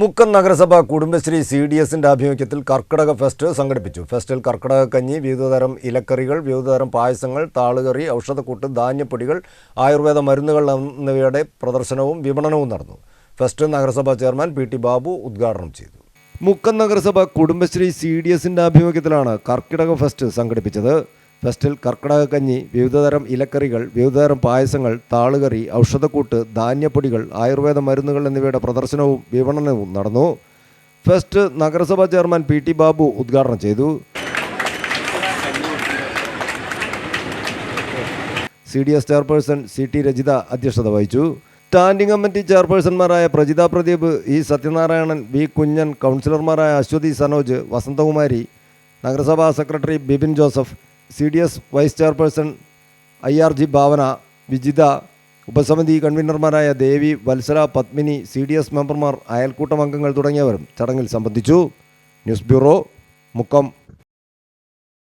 മുക്കം നഗരസഭ Kudumbashree C D എസിന്റെ ആഭിമുഖ്യത്തിൽ കർക്കിടക ഫെസ്റ്റ് സംഘടിപ്പിച്ചു. ഫെസ്റ്റിൽ കർക്കിടക കഞ്ഞി വിവിധതരം ഇലക്കറികൾ വിവിധതരം പായസങ്ങൾ താളുകറി ഔഷധക്കൂട്ട് ധാന്യപ്പൊടികൾ ആയുർവേദ മരുന്നുകൾ എന്നിവയുടെ പ്രദർശനവും വിപണനവും നടന്നു. ഫെസ്റ്റ് നഗരസഭാ ചെയർമാൻ പി ടി ബാബു ഉദ്ഘാടനം ചെയ്തു. മുക്കം നഗരസഭ കുടുംബശ്രീ സി ഡി എസിന്റെ ആഭിമുഖ്യത്തിലാണ് കർക്കിടക ഫെസ്റ്റ് സംഘടിപ്പിച്ചത്. ഫെസ്റ്റിൽ കർക്കിടക കഞ്ഞി വിവിധതരം ഇലക്കറികൾ വിവിധതരം പായസങ്ങൾ താളുകറി ഔഷധക്കൂട്ട് ധാന്യപ്പൊടികൾ ആയുർവേദ മരുന്നുകൾ എന്നിവയുടെ പ്രദർശനവും വിപണനവും നടന്നു. ഫെസ്റ്റ് നഗരസഭാ ചെയർമാൻ പി ടി ബാബു ഉദ്ഘാടനം ചെയ്തു. C D S chairperson C T Rajitha അധ്യക്ഷത വഹിച്ചു. സ്റ്റാൻഡിംഗ് കമ്മിറ്റി ചെയർപേഴ്സൺമാരായ പ്രജിത പ്രദീപ് ഇ സത്യനാരായണൻ വി കുഞ്ഞൻ കൗൺസിലർമാരായ അശ്വതി സനോജ് വസന്തകുമാരി നഗരസഭാ secretary Bipin Joseph C D S vice chairperson I R G Bhavana Vijitha ഉപസമിതി കൺവീനർമാരായ Devi Vathsala Padmini C D S മെമ്പർമാർ അയൽക്കൂട്ടം അംഗങ്ങൾ തുടങ്ങിയവരും ചടങ്ങിൽ സംബന്ധിച്ചു. News bureau Mukkam.